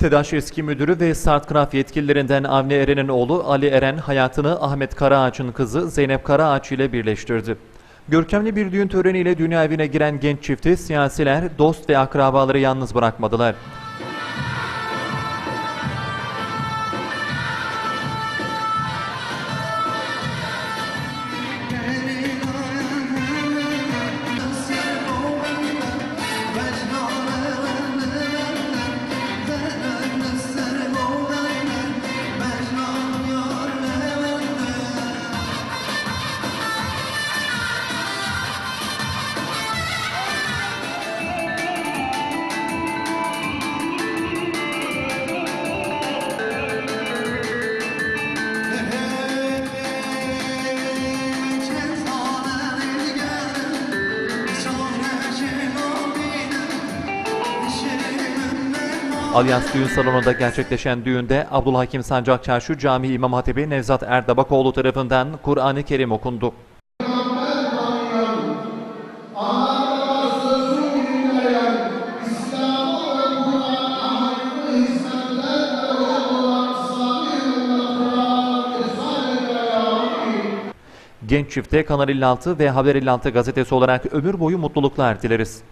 TEDAŞ eski müdürü ve Startcraft yetkililerinden Avni Eren'in oğlu Ali Eren hayatını Ahmet Karaağaç'ın kızı Zeynep Karaağaç ile birleştirdi. Görkemli bir düğün töreniyle dünya evine giren genç çifti siyasiler, dost ve akrabaları yalnız bırakmadılar. Alyans Düğün Salonu'nda gerçekleşen düğünde Abdülhakim Sancak Çarşı Camii İmam Hatibi Nevzat Erdabakoğlu tarafından Kur'an-ı Kerim okundu. Genç çifte Kanal 56 ve Haber 56 gazetesi olarak ömür boyu mutluluklar dileriz.